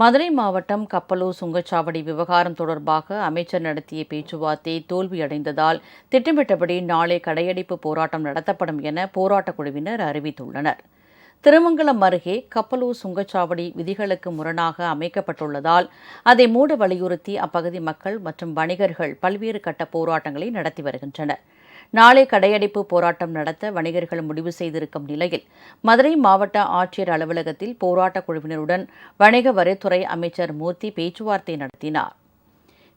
மதுரை மாவட்டம் கப்பலூர் சுங்கச்சாவடி விவகாரம் தொடர்பாக அமைச்சர் நடத்திய பேச்சுவார்த்தை தோல்வியடைந்ததால் திட்டமிட்டபடி நாளை கடையடைப்பு போராட்டம் நடத்தப்படும் என போராட்டக் குழுவினர் அறிவித்துள்ளனர். திருமங்கலம் அருகே கப்பலூர் சுங்கச்சாவடி விதிகளுக்கு முரணாக அமைக்கப்பட்டுள்ளதால் அதை மூட வலியுறுத்தி அப்பகுதி மக்கள் மற்றும் வணிகர்கள் பல்வேறு கட்ட போராட்டங்களை நடத்தி வருகின்றனர். நாளை கடையடைப்பு போராட்டம் நடத்த வணிகர்கள் முடிவு செய்திருக்கும் நிலையில் மதுரை மாவட்ட ஆட்சியர் அலுவலகத்தில் போராட்டக் குழுவினருடன் வணிக வரித்துறை அமைச்சர் மூர்த்தி பேச்சுவார்த்தை நடத்தினார்.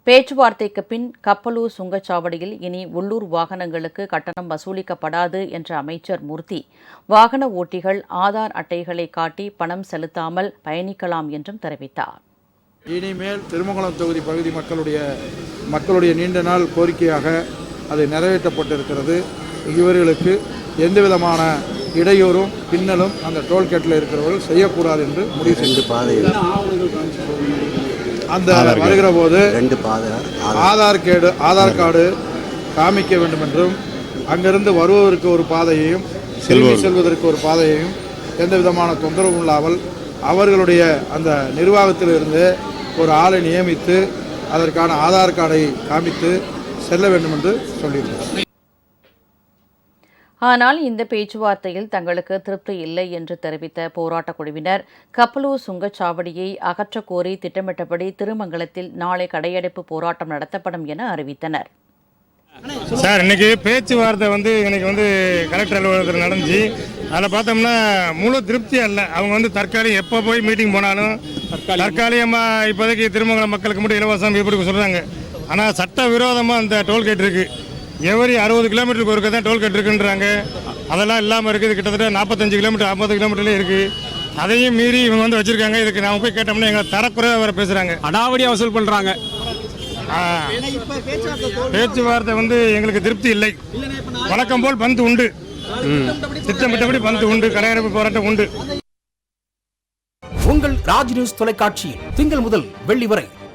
பேச்சுவார்த்தைக்கு பின் கப்பலூர் சுங்கச்சாவடியில் இனி உள்ளூர் வாகனங்களுக்கு கட்டணம் வசூலிக்கப்படாது என்ற அமைச்சர் மூர்த்தி வாகன ஓட்டிகள் ஆதார் அட்டைகளை காட்டி பணம் செலுத்தாமல் பயணிக்கலாம் என்றும் தெரிவித்தார். இனிமேல் திருமங்கலம் தொகுதி பகுதி மக்களுடைய மக்களுடைய நீண்ட நாள் கோரிக்கையாக அது நிறைவேற்றப்பட்டிருக்கிறது. இவர்களுக்கு எந்த விதமான இடையூறும் பின்னலும் அந்த டோல்கேட்டில் இருக்கிறவர்கள் செய்யக்கூடாது என்று முடிவு செய்து பாதைகள். அந்த வருகிற போது ரெண்டு பாதை ஆதார். கேடு ஆதார் கார்டு காமிக்க வேண்டும் என்றும் அங்கிருந்து வருவதற்கு ஒரு பாதையையும் திரும்பி செல்வதற்கு ஒரு பாதையையும் எந்த விதமான தொந்தரவும் இல்லாமல் அவர்களுடைய அந்த நிர்வாகத்திலிருந்து ஒரு ஆளை நியமித்து அதற்கான ஆதார் கார்டை காமித்து செல்ல வேண்டும் என்று சொல்லியிருக்கிறார் ஆனால் இந்த பேச்சுவார்த்தையில் தங்களுக்கு திருப்தி இல்லை என்று தெரிவித்த போராட்டக் குழுவினர் கப்பலூர் சுங்கச்சாவடியை அகற்றக் கோரி திட்டமிட்டபடி திருமங்கலத்தில் நாளை கடையடைப்பு போராட்டம் நடத்தப்படும் என அறிவித்தனர். சார் இன்னைக்கு பேச்சுவார்த்தை வந்து இன்னைக்கு வந்து கலெக்டர் அலுவலகத்தில் நடந்துச்சு. அதில் பார்த்தோம்னா முழு திருப்தி அல்ல. அவங்க வந்து தற்காலிகம் எப்போ போய் மீட்டிங் போனாலும் தற்காலிகமாக இப்போதைக்கு திருமங்கலம் மக்களுக்கு மட்டும் இலவசம் இப்படி சொல்கிறாங்க ஆனால் சட்ட விரோதமாக அந்த டோல்கேட் இருக்குது எவரி அறுபது கிலோமீட்டருக்கு ஒருக்க தான் டோல்கேட் இருக்குன்றாங்க. அதெல்லாம் இல்லாமல் இருக்குது கிட்டத்தட்ட நாற்பத்தஞ்சு கிலோமீட்டர் ஐம்பது கிலோமீட்டர்லேயே இருக்குது அதையும் மீறி இவங்க வந்து வச்சுருக்காங்க. இதுக்கு நாம போய் கேட்டோம்னா எங்களை தரக்குறைவாக வேறு பேசுகிறாங்க அடாவடியா வசூல் பண்றாங்க. ஆ. பேச்சுவார்த்தை வந்து எங்களுக்கு திருப்தி இல்லை. வழக்கம் போல் பந்து உண்டு. திட்டமிட்டபடி பந்து உண்டு. கடையடைப்பு போராட்டம் உண்டு. உங்கள் ராஜ் நியூஸ் தொலைக்காட்சியில் திங்கள் முதல் வெள்ளி வரை